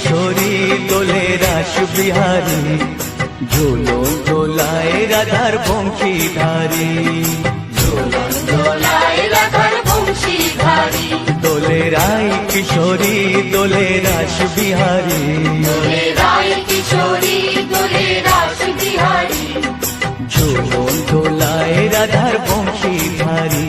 কিশোরী দোলে রাস বিহারী, ঝোলো দোলায় রাধার বংশী ধারী দোলে রায় কিশোরী দোলে রাস বিহারী। দোলে রায় কিশোরী দোলে রাস বিহারী ঝোলো দোলায় রাধার বংশী ধারী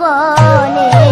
ভুবনে